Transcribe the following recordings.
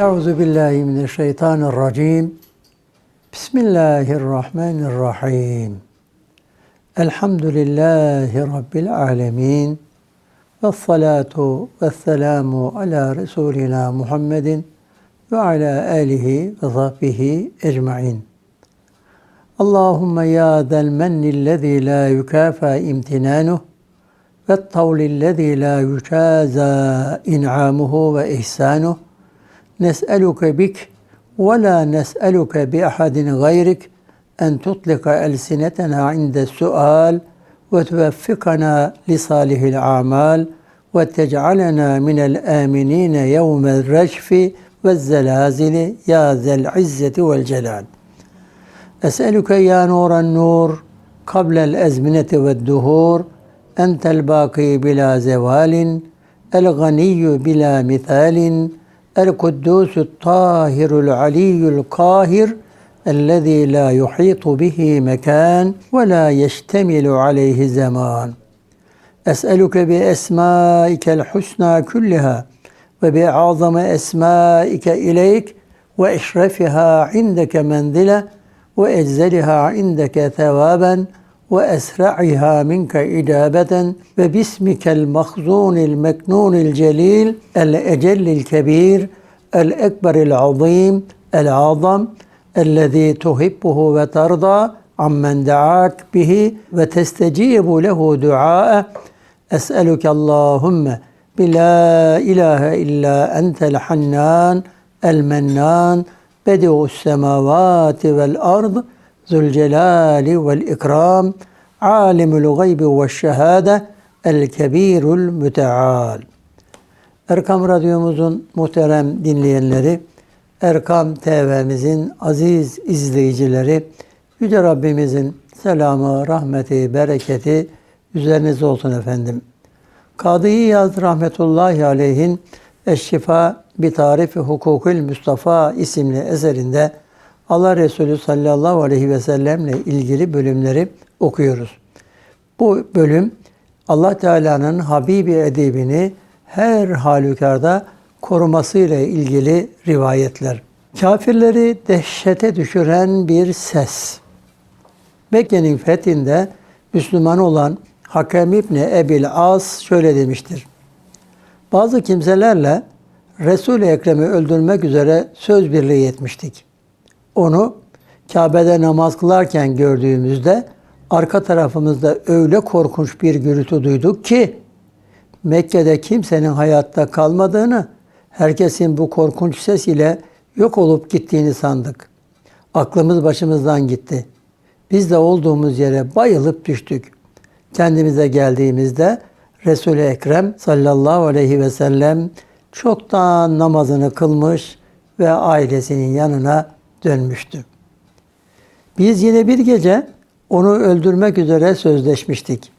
أعوذ بالله من الشيطان الرجيم. بسم الله الرحمن الرحيم. الحمد لله رب العالمين. والصلاة والسلام على رسولنا محمد وعلى آله وصحبه أجمعين. اللهم يا ذا المن الذي لا يكافى امتنانه والطول الذي لا يجازى إنعامه وإحسانه نسألك بك ولا نسألك بأحد غيرك أن تطلق ألسنتنا عند السؤال وتوفقنا لصالح الأعمال وتجعلنا من الآمنين يوم الرجف والزلازل يا ذا العزة والجلال. أسألك يا نور النور قبل الأزمنة والدهور أنت الباقي بلا زوال الغني بلا مثال القدوس الطاهر العلي القاهر الذي لا يحيط به مكان ولا يشتمل عليه زمان. أسألك بأسمائك الحسنى كلها وبأعظم أسمائك إليك وأشرفها عندك منزلة وأجزلها عندك ثوابا وأسرعها منك اجابه وباسمك المخزون المكنون الجليل الأجل الكبير الأكبر العظيم العظم الذي تحبه وترضى عمن دعاك به وتستجيب له دعاءه. أسألك اللهم بلا إله إلا أنت الحنان المنان بديع السماوات Zülcelali vel ikram alimul gaybi ve şehade el kebirul müteal. Erkam Radyomuzun muhterem dinleyenleri, Erkam TV'mizin aziz izleyicileri, Yüce Rabbimizin selamı, rahmeti, bereketi üzerinize olsun efendim. Kadı Yaz rahmetullahi aleyhin Eşşifa bi Tarif Hukukül Mustafa isimli eserinde Allah Resulü sallallahu aleyhi ve sellemle ilgili bölümleri okuyoruz. Bu bölüm Allah Teala'nın Habibi edibini her halükarda korumasıyla ilgili rivayetler. Kafirleri dehşete düşüren bir ses. Mekke'nin fethinde Müslüman olan Hakem İbni Ebil As şöyle demiştir. Bazı kimselerle Resul-i Ekrem'i öldürmek üzere söz birliği etmiştik. Onu Kabe'de namaz kılarken gördüğümüzde arka tarafımızda öyle korkunç bir gürültü duyduk ki Mekke'de kimsenin hayatta kalmadığını, herkesin bu korkunç ses ile yok olup gittiğini sandık. Aklımız başımızdan gitti. Biz de olduğumuz yere bayılıp düştük. Kendimize geldiğimizde Resul-i Ekrem sallallahu aleyhi ve sellem çoktan namazını kılmış ve ailesinin yanına dönmüştü. Biz yine bir gece onu öldürmek üzere sözleşmiştik.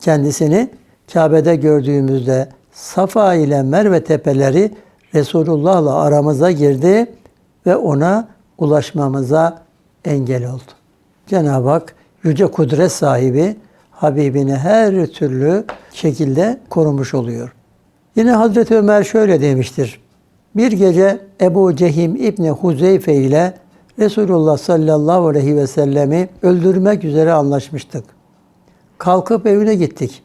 Kendisini Kabe'de gördüğümüzde Safa ile Merve tepeleri Resulullah'la aramıza girdi ve ona ulaşmamıza engel oldu. Cenab-ı Hak yüce kudret sahibi Habibini her türlü şekilde korumuş oluyor. Yine Hazreti Ömer şöyle demiştir. Bir gece Ebu Cehim İbni Huzeyfe ile Resulullah sallallahu aleyhi ve sellemi öldürmek üzere anlaşmıştık. Kalkıp evine gittik.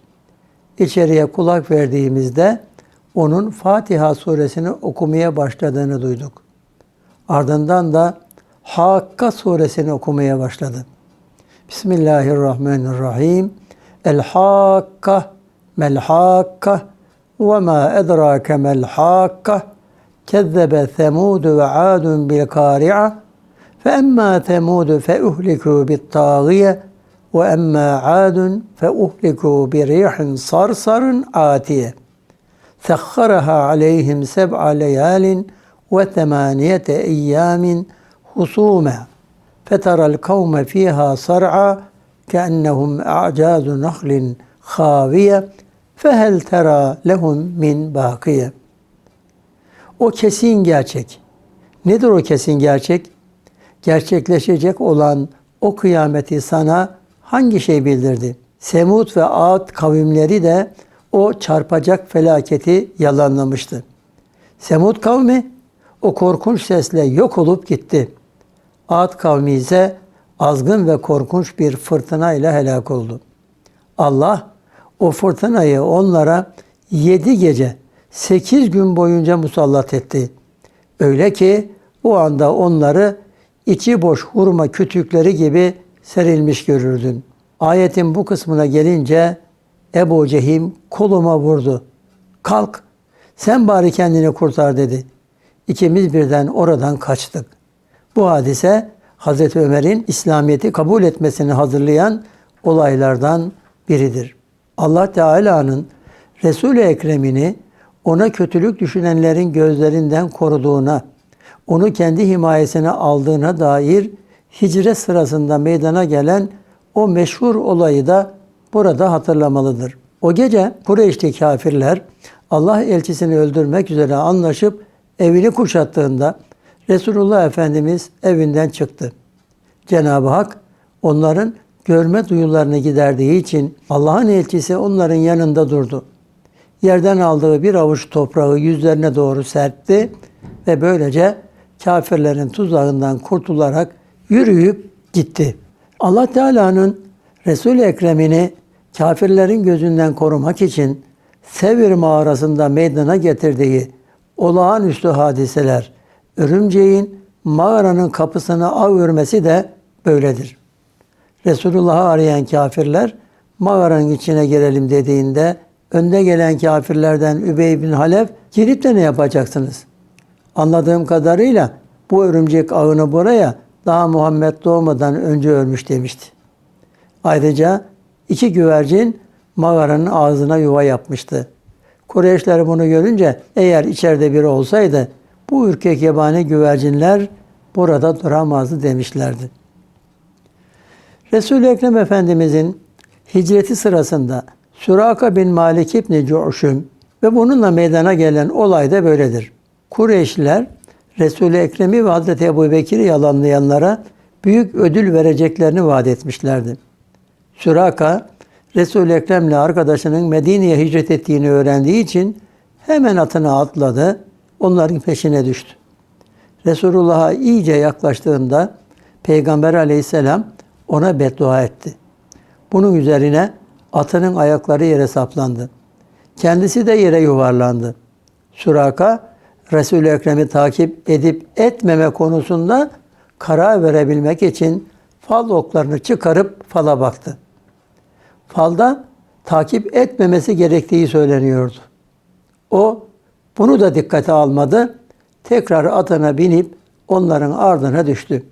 İçeriye kulak verdiğimizde onun Fatiha suresini okumaya başladığını duyduk. Ardından da Hakka suresini okumaya başladı. Bismillahirrahmanirrahim. El Hakka mel Hakka ve ma edrake mel Hakka kezzebe Semud ve Adun bil kari'a فأما ثمود فأهلكوا بالطاغية وأما عاد فأهلكوا بريح صرصر عاتية سخرها عليهم سبع ليال وثمانية أيام خصوما فترى القوم فيها صرعى كأنهم أعجاز نخل خاوية فهل ترى لهم من باقية O kesin gerçek. Nedir o kesin gerçek? Gerçekleşecek olan o kıyameti sana hangi şey bildirdi? Semud ve Ad kavimleri de o çarpacak felaketi yalanlamıştı. Semud kavmi o korkunç sesle yok olup gitti. Ad kavmi ise azgın ve korkunç bir fırtına ile helak oldu. Allah o fırtınayı onlara yedi gece, sekiz gün boyunca musallat etti. Öyle ki o anda onları içi boş hurma kütükleri gibi serilmiş görürdün. Ayetin bu kısmına gelince Ebu Cehim koluma vurdu. Kalk, sen bari kendini kurtar dedi. İkimiz birden oradan kaçtık. Bu hadise Hazreti Ömer'in İslamiyet'i kabul etmesini hazırlayan olaylardan biridir. Allah Teala'nın Resul-i Ekrem'ini ona kötülük düşünenlerin gözlerinden koruduğuna, onu kendi himayesine aldığına dair hicret sırasında meydana gelen o meşhur olayı da burada hatırlamalıdır. O gece Kureyş'te kafirler Allah elçisini öldürmek üzere anlaşıp evini kuşattığında Resulullah Efendimiz evinden çıktı. Cenab-ı Hak onların görme duyularını giderdiği için Allah'ın elçisi onların yanında durdu. Yerden aldığı bir avuç toprağı yüzlerine doğru serpti ve böylece kafirlerin tuzağından kurtularak yürüyüp gitti. Allah Teala'nın Resul-i Ekrem'ini kafirlerin gözünden korumak için Sevir mağarasında meydana getirdiği olağanüstü hadiseler, örümceğin mağaranın kapısına ağ örmesi de böyledir. Resulullah'ı arayan kafirler mağaranın içine girelim dediğinde önde gelen kafirlerden Übey bin Halef girip de ne yapacaksınız? Anladığım kadarıyla bu örümcek ağını buraya daha Muhammed doğmadan önce ölmüş demişti. Ayrıca iki güvercin mağaranın ağzına yuva yapmıştı. Kureyşler bunu görünce eğer içeride biri olsaydı bu ürkek yabani güvercinler burada duramazdı demişlerdi. Resul-i Ekrem Efendimizin hicreti sırasında Suraka bin Malik İbni Cu'şüm ve bununla meydana gelen olay da böyledir. Kureyşliler Resul-i Ekrem'i ve Hazreti Ebu Bekir'i yalanlayanlara büyük ödül vereceklerini vaat etmişlerdi. Suraka, Resul-i Ekrem'le arkadaşının Medine'ye hicret ettiğini öğrendiği için hemen atına atladı, onların peşine düştü. Resulullah'a iyice yaklaştığında Peygamber aleyhisselam ona beddua etti. Bunun üzerine atının ayakları yere saplandı. Kendisi de yere yuvarlandı. Suraka, Resul-i Ekrem'i takip edip etmeme konusunda karar verebilmek için fal oklarını çıkarıp fala baktı. Falda takip etmemesi gerektiği söyleniyordu. O bunu da dikkate almadı. Tekrar atına binip onların ardına düştü.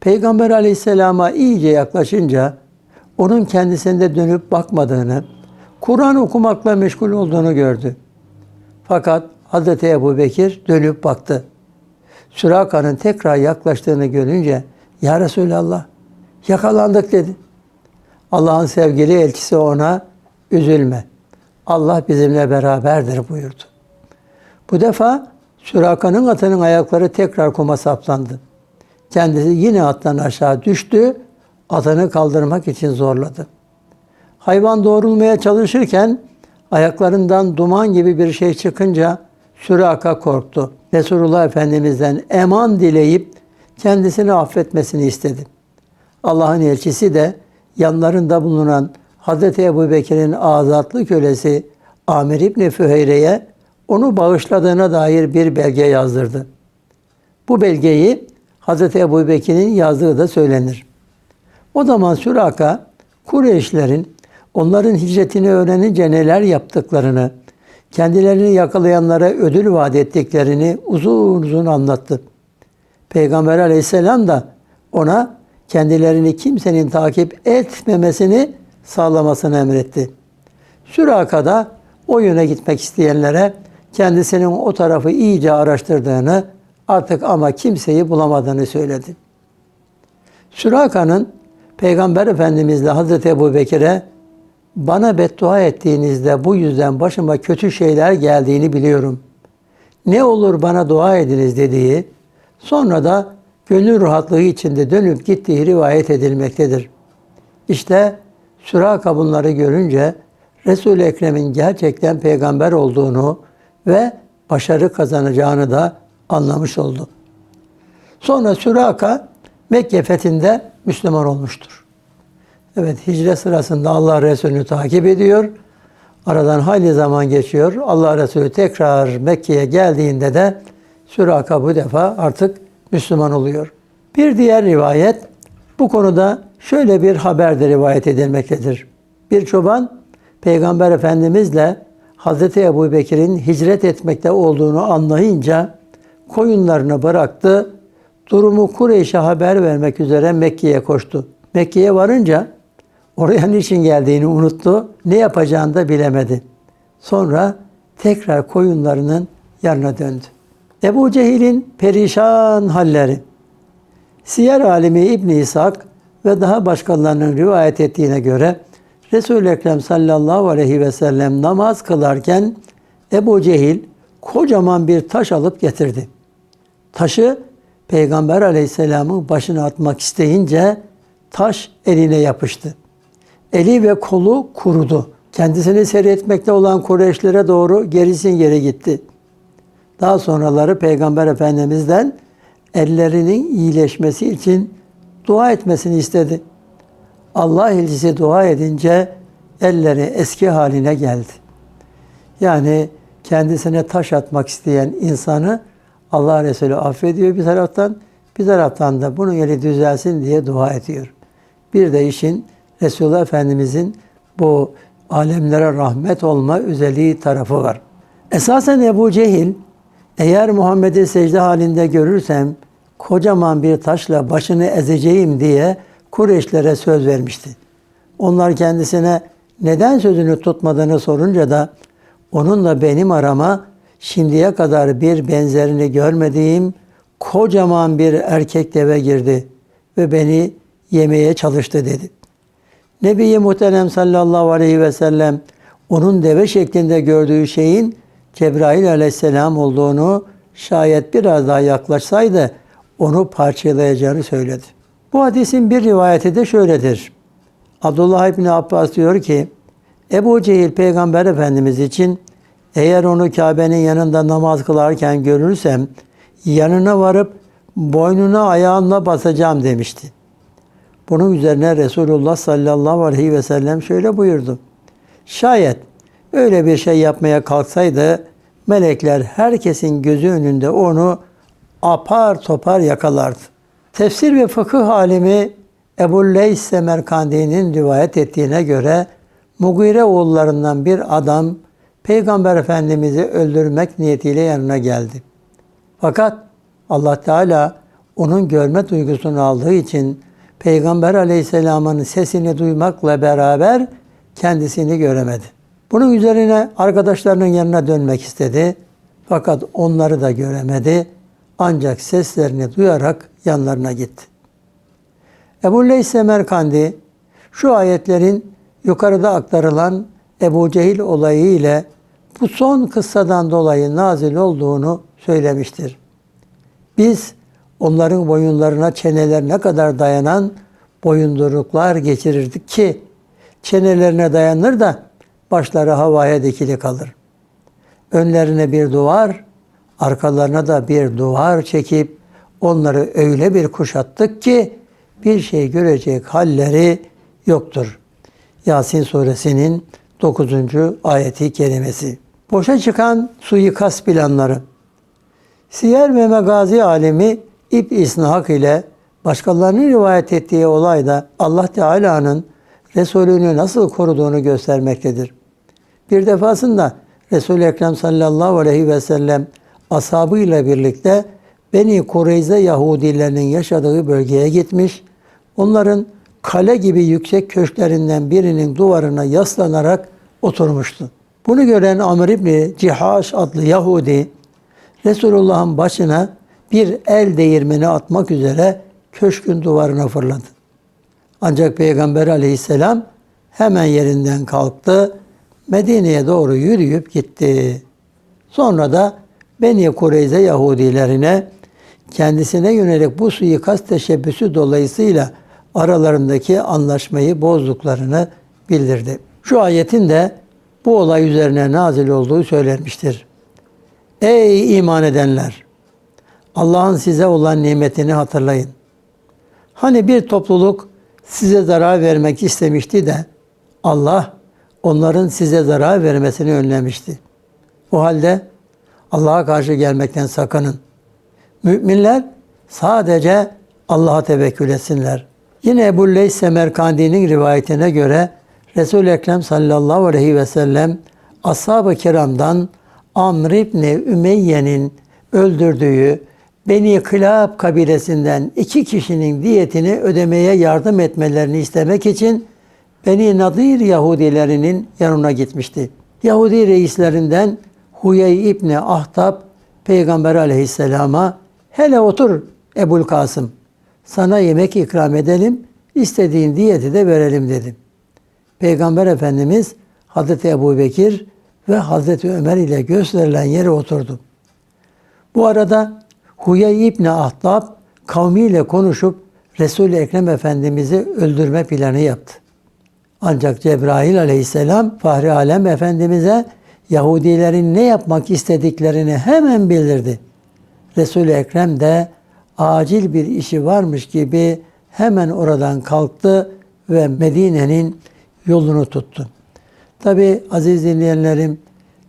Peygamber aleyhisselama iyice yaklaşınca onun kendisinde dönüp bakmadığını, Kur'an okumakla meşgul olduğunu gördü. Fakat Hazreti Ebu Bekir dönüp baktı. Süraka'nın tekrar yaklaştığını görünce Ya Resulallah yakalandık dedi. Allah'ın sevgili elçisi ona üzülme. Allah bizimle beraberdir buyurdu. Bu defa Süraka'nın atının ayakları tekrar kuma saplandı. Kendisi yine attan aşağı düştü, atını kaldırmak için zorladı. Hayvan doğrulmaya çalışırken ayaklarından duman gibi bir şey çıkınca Süraka korktu. Resulullah Efendimiz'den eman dileyip kendisini affetmesini istedi. Allah'ın elçisi de yanlarında bulunan Hazreti Ebu Bekir'in azatlı kölesi Amir İbni Füheyre'ye onu bağışladığına dair bir belge yazdırdı. Bu belgeyi Hazreti Ebu Bekir'in yazdığı da söylenir. O zaman Süraka, Kureyşlerin onların hicretini öğrenince neler yaptıklarını, kendilerini yakalayanlara ödül vaat ettiklerini uzun uzun anlattı. Peygamber aleyhisselam da ona kendilerini kimsenin takip etmemesini sağlamasını emretti. Süraka da o yöne gitmek isteyenlere kendisinin o tarafı iyice araştırdığını artık ama kimseyi bulamadığını söyledi. Süraka'nın Peygamber Efendimizle Hazreti Ebu Bekir'e bana beddua ettiğinizde bu yüzden başıma kötü şeyler geldiğini biliyorum. Ne olur bana dua ediniz dediği, sonra da gönül rahatlığı içinde dönüp gittiği rivayet edilmektedir. İşte Süraka bunları görünce Resul-i Ekrem'in gerçekten peygamber olduğunu ve başarı kazanacağını da anlamış oldu. Sonra Süraka Mekke fethinde Müslüman olmuştur. Evet hicret sırasında Allah Resulü'nü takip ediyor. Aradan hayli zaman geçiyor. Allah Resulü tekrar Mekke'ye geldiğinde de Süraka bu defa artık Müslüman oluyor. Bir diğer rivayet bu konuda şöyle bir haber de rivayet edilmektedir. Bir çoban Peygamber Efendimizle Hazreti Ebu Bekir'in hicret etmekte olduğunu anlayınca koyunlarını bıraktı. Durumu Kureyş'e haber vermek üzere Mekke'ye koştu. Mekke'ye varınca oraya niçin geldiğini unuttu. Ne yapacağını da bilemedi. Sonra tekrar koyunlarının yanına döndü. Ebu Cehil'in perişan halleri. Siyer alimi İbn İshak ve daha başkalarının rivayet ettiğine göre Resul-i Ekrem sallallahu aleyhi ve sellem namaz kılarken Ebu Cehil kocaman bir taş alıp getirdi. Taşı Peygamber aleyhisselamın başına atmak isteyince taş eline yapıştı. Eli ve kolu kurudu. Kendisini seyretmekte olan Kureyşlere doğru gerisin geri gitti. Daha sonraları Peygamber Efendimiz'den ellerinin iyileşmesi için dua etmesini istedi. Allah elçisi dua edince elleri eski haline geldi. Yani kendisine taş atmak isteyen insanı Allah Resulü affediyor bir taraftan, bir taraftan da bunun eli düzelsin diye dua ediyor. Bir de işin Resulullah Efendimizin bu alemlere rahmet olma özelliği tarafı var. Esasen Ebu Cehil eğer Muhammed'i secde halinde görürsem kocaman bir taşla başını ezeceğim diye Kureyşlere söz vermişti. Onlar kendisine neden sözünü tutmadığını sorunca da onunla benim arama şimdiye kadar bir benzerini görmediğim kocaman bir erkek deve girdi ve beni yemeye çalıştı dedi. Nebi Muhterem sallallahu aleyhi ve sellem onun deve şeklinde gördüğü şeyin Cebrail aleyhisselam olduğunu şayet biraz daha yaklaşsaydı onu parçalayacağını söyledi. Bu hadisin bir rivayeti de şöyledir. Abdullah İbni Abbas diyor ki, Ebu Cehil Peygamber Efendimiz için eğer onu Kabe'nin yanında namaz kılarken görürsem yanına varıp boynuna ayağımla basacağım demişti. Bunun üzerine Resulullah sallallahu aleyhi ve sellem şöyle buyurdu. Şayet öyle bir şey yapmaya kalksaydı melekler herkesin gözü önünde onu apar topar yakalardı. Tefsir ve fıkıh alimi Ebu Leys Semerkandi'nin rivayet ettiğine göre Mugire oğullarından bir adam Peygamber Efendimiz'i öldürmek niyetiyle yanına geldi. Fakat Allah Teala onun görme duygusunu aldığı için Peygamber Aleyhisselam'ın sesini duymakla beraber kendisini göremedi. Bunun üzerine arkadaşlarının yanına dönmek istedi. Fakat onları da göremedi. Ancak seslerini duyarak yanlarına gitti. Ebu Leys Semerkandi şu ayetlerin yukarıda aktarılan Ebu Cehil olayı ile bu son kıssadan dolayı nazil olduğunu söylemiştir. Biz onların boyunlarına çenelerine kadar dayanan boyunduruklar geçirirdik ki çenelerine dayanır da başları havaya dikili kalır. Önlerine bir duvar, arkalarına da bir duvar çekip onları öyle bir kuşattık ki bir şey görecek halleri yoktur. Yasin suresinin 9. ayeti kerimesi. Boşa çıkan suikast planları. Siyer ve Megazi alemi İb İsnahak ile başkalarının rivayet ettiği olayda Allah Teala'nın Resulünü nasıl koruduğunu göstermektedir. Bir defasında Resul-i Ekrem sallallahu aleyhi ve sellem ashabıyla birlikte Beni Kureyze Yahudilerinin yaşadığı bölgeye gitmiş. Onların kale gibi yüksek köşklerinden birinin duvarına yaslanarak oturmuştu. Bunu gören Amr İbni Cihaş adlı Yahudi Resulullah'ın başına bir el değirmeni atmak üzere köşkün duvarına fırladı. Ancak Peygamber aleyhisselam hemen yerinden kalktı, Medine'ye doğru yürüyüp gitti. Sonra da Beni Kureyze Yahudilerine kendisine yönelik bu suikast teşebbüsü dolayısıyla aralarındaki anlaşmayı bozduklarını bildirdi. Şu ayetin de bu olay üzerine nazil olduğu söylenmiştir. Ey iman edenler! Allah'ın size olan nimetini hatırlayın. Hani bir topluluk size zarar vermek istemişti de Allah onların size zarar vermesini önlemişti. O halde Allah'a karşı gelmekten sakının. Müminler sadece Allah'a tevekkül etsinler. Yine Ebu Leys Semerkandi'nin rivayetine göre Resul-i Ekrem sallallahu aleyhi ve sellem ashab-ı kiramdan Amr İbni Ümeyye'nin öldürdüğü Beni Kılab kabilesinden iki kişinin diyetini ödemeye yardım etmelerini istemek için Beni Nadir Yahudilerinin yanına gitmişti. Yahudi reislerinden Huyey İbni Ahtab Peygamber aleyhisselama hele otur Ebul Kasım sana yemek ikram edelim istediğin diyeti de verelim dedim. Peygamber Efendimiz Hazreti Ebu Bekir ve Hazreti Ömer ile gösterilen yere oturdu. Bu arada Huyey İbni Ahtab kavmiyle konuşup Resul-i Ekrem Efendimiz'i öldürme planı yaptı. Ancak Cebrail aleyhisselam Fahri Alem Efendimiz'e Yahudilerin ne yapmak istediklerini hemen bildirdi. Resul-i Ekrem de acil bir işi varmış gibi hemen oradan kalktı ve Medine'nin yolunu tuttu. Tabi aziz dinleyenlerim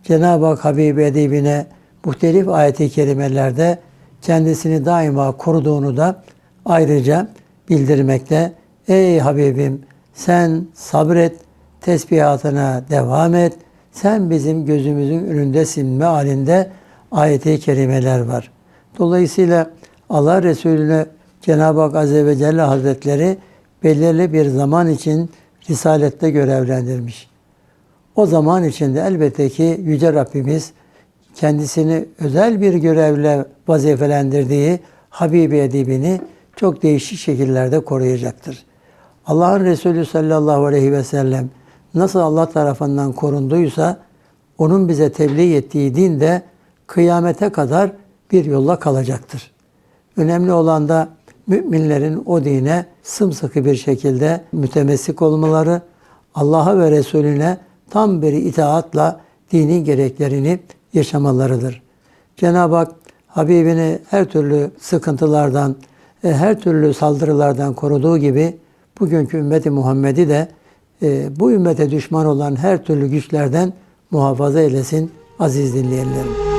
Cenab-ı Hak Habibi Edibine muhtelif ayet-i kerimelerde kendisini daima koruduğunu da ayrıca bildirmekte. Ey Habibim sen sabret, tesbihatına devam et. Sen bizim gözümüzün önündesin mealinde ayet-i kerimeler var. Dolayısıyla Allah Resulüne Cenab-ı Hak Azze ve Celle Hazretleri belirli bir zaman için Risalette görevlendirmiş. O zaman içinde elbette ki Yüce Rabbimiz kendisini özel bir görevle vazifelendirdiği Habibi Edibini çok değişik şekillerde koruyacaktır. Allah'ın Resulü sallallahu aleyhi ve sellem nasıl Allah tarafından korunduysa onun bize tebliğ ettiği din de kıyamete kadar bir yolla kalacaktır. Önemli olan da müminlerin o dine sımsıkı bir şekilde mütemessik olmaları, Allah'a ve Resulüne tam bir itaatla dini gereklerini yaşamalarıdır. Cenab-ı Hak Habibini her türlü sıkıntılardan, e, her türlü saldırılardan koruduğu gibi bugünkü ümmeti Muhammed'i de e, bu ümmete düşman olan her türlü güçlerden muhafaza eylesin aziz dinleyenlerim.